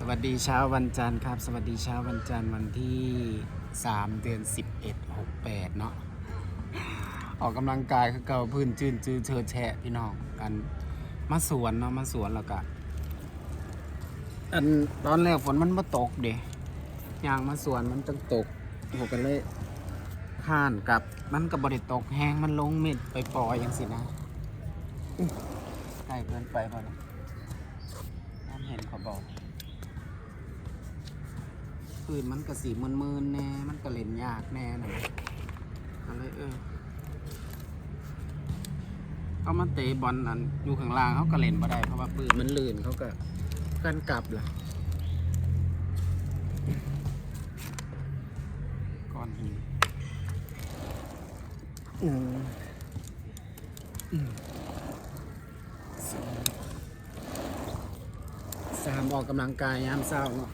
สวัสดีเช้าวันจันทร์ครับ สวัสดีเช้าวันจันทร์วันที่3เดือน11 68เนาะออกกำลังกายคือเก่าพื้นจืนจือเชิดแฉะพี่น้องกันมาสวนเนาะมาสวนแล้วก็อันตอนแรกฝนมันมาตกเดะยางมาสวนมันต้องตกผมก็เลยข้านกับมันก็บบริตกแห้งมันลงเม็ดไปปล่อยอย่างสินะใกล้เกินไปป่ะเนี่ยน้ำเห็นขาบอก ปืนมันกระสีมืนๆแน่ มันก็เล่นยากแน่นะก็เลยเออเขามาเตะบอลอันอยู่ข้างล่างเขาก็เล่นบ่ได้เพราะว่าปืนมันลื่นเขาก็กันกลับล่ะก้อนหินอืมอืมสองสามออกกำลังกายยามเช้าเนาะ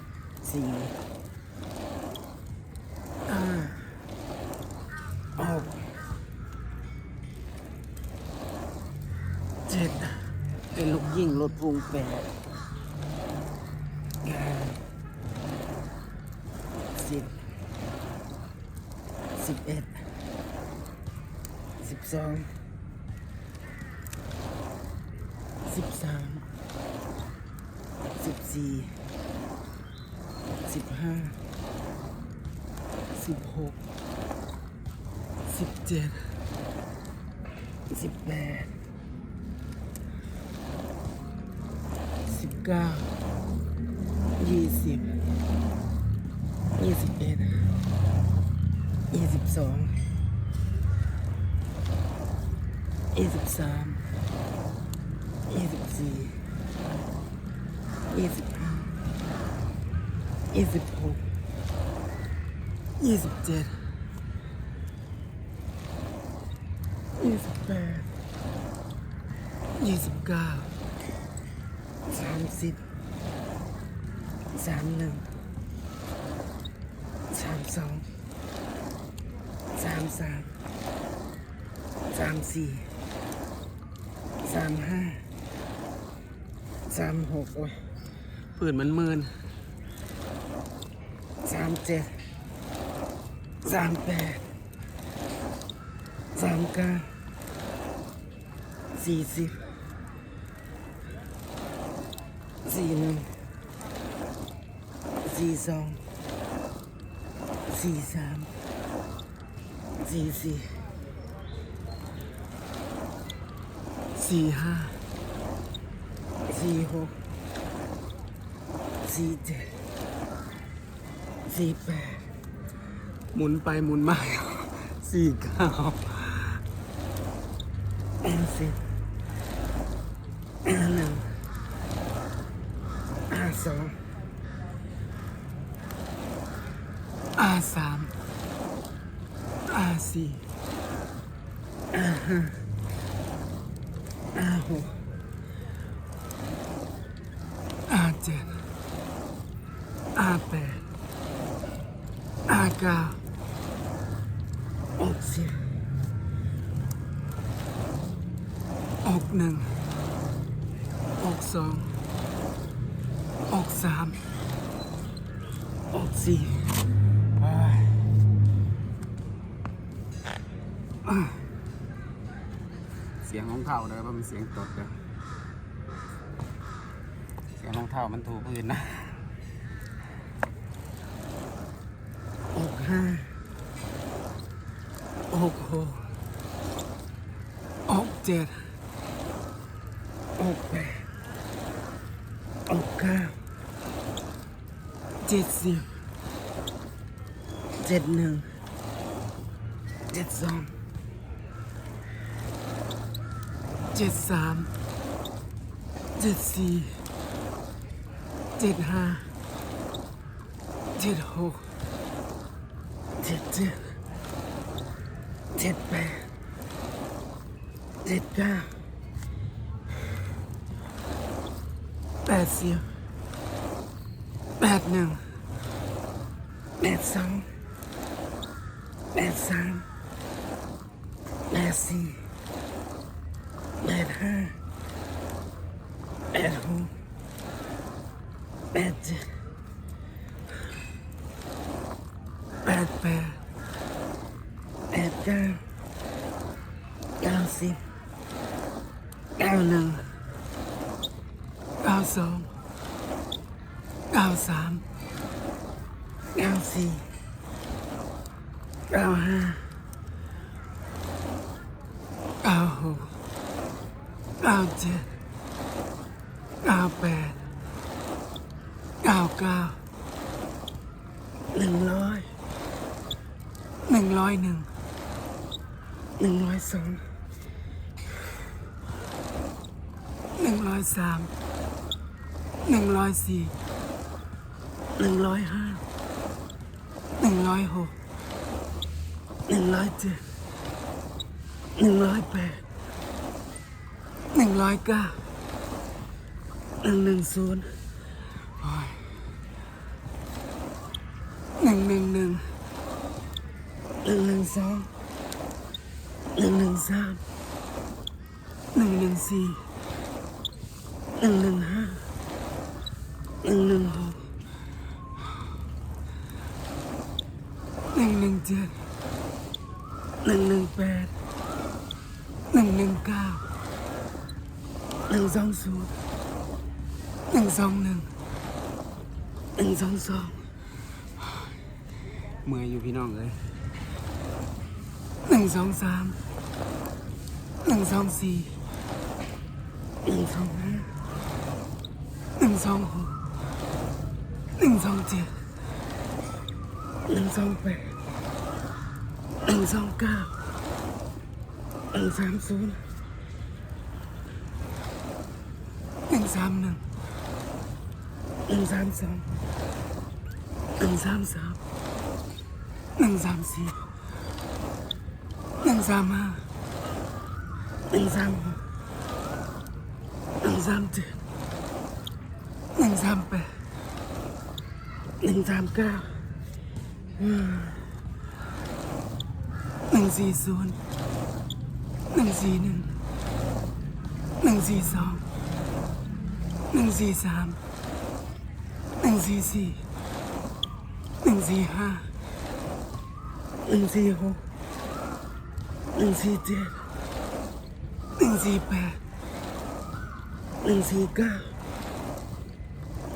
สี่ห้าหกเจ็ดเป็นลูก ยิ่งรถพุงแปดสิบสิบเอ็ดสิบสองสิบสามสิบสี่สิบห้าสิบหกสิบเจ็ดสิบแปด สิบเก้ายี่สิบยี่ สิบเอ็ดยี่สิบสองยี่สิบสามยี่สิบสี่ยี่สิบห้ายี่สิบหกยี่สิบเจ็ดยี่สิบแปดยี่สิบเก้าสามสิบสามหนึ่งสามสองสามสามสามสี่สามห้าสามหกโอ้ยปืนมันมืนสามเจ็ดสามแปดสามเก้าสี่สิบ สี่หนึ่งสี่สองสี่สามสี่สี่สี่ห้าสี่หกสี่เจ็ดสี่แปดหมุนไปหมุนมาสี่เก้าแอนสิบหนึ่ง สองอาสามอาสี่อาห้าอาหกอาเจ็ดอาแปดอาเก้าออกสิบออกหนึ่งออกสอง ออกสามออกสี่ไปอะเสียงของเท้าเด้อว่ามันเสียงตดเด้อเสียงของเท้ามันถูพื้นนะออกห้าออกหกออกเจ็ดออกแปดออกเก้า เจ็ดสิบเจ็ดหนึ่งเจ็ดสองเจ็ดสามเจ็ดสี่เจ็ดห้าเจ็ดหกเจ็ดเจ็ดเจ็ดแปดเจ็ดเก้าแปดสิบ แบบหนึ่งแบบสองแบบสามแบบสี่แบบห้าแบบหกแบบเจ็ดแปดแปดแปดเก้าเก้าสิบเก้าหนึ่งเก้าสอง เก้าสามเก้าสี่เก้าห้าเก้าหกเก้าเจ็ดเก้าแปดเก้าเก้าหนึ่งร้อยหนึ่งร้อยหนึ่งหนึ่งร้อยสองหนึ่งร้อยสามหนึ่งร้อยสี่ หนึ่งร้อยห้าหนึ่งร้อยหกหนึ่งร้อยเจ็ดหนึ่งร้อยแปดหนึ่งร้อยเก้าหนึ่งหนึ่งศูนย์หนึ่งหนึ่งหนึ่งหนึ่งหนึ่งสองหนึ่งหนึ่งสามหนึ่งหนึ่งสี่หนึ่งหนึ่งห้าหนึ่งหนึ่งหกหนึ่งหนึ่ง เจ็ดหนึ่งหนึ่งแปดหนึ่งหนึ่งเก้าหนึ่งสองศูนย์หนึ่งสองหนึ่งหนึ่งสองสองเมื่อยอยู่พี่น้องเลยหนึ่งสองสามหนึ่งสองสี่หนึ่งสองห้าหนึ่งสองหกหนึ่งสองเจ็ดหนึ่งสองแปด หนึ่งสองเก้าหนึ่งสามศูนย์หนึ่งสามหนึ่งหนึ่งสามสอง หนึ่งสามสามหนึ่งสามสี่หนึ่งสามห้าหนึ่งสามหกหนึ่งสามเจ็ดหนึ่งสามแปดหนึ่งสามเก้าหนึ่งสี่ศูนย์หนึ่งสี่หนึ่งหนึ่งสี่สองหนึ่งสี่สามหนึ่งสี่สี่หนึ่งสี่ห้าหนึ่งสี่หกหนึ่งสี่เจ็ดหนึ่งสี่แปดหนึ่งสี่เก้า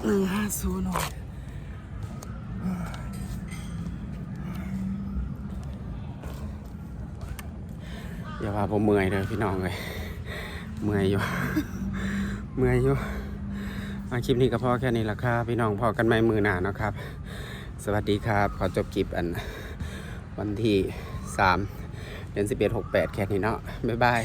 หนึ่งห้าศูนย์หก อย่าว่าผมเมื่อยเลยพี่น้องเลยเมื่อยอยู่ เมื่อยอยู่มาคลิปนี้ก็พอแค่นี้ละครับพี่น้องพอกันไม่มือหนาเนาะครับ สวัสดีครับ ขอจบคลิปอัน วันที่ 3 เดือน11 68 แค่นี้เนาะบ๊ายบาย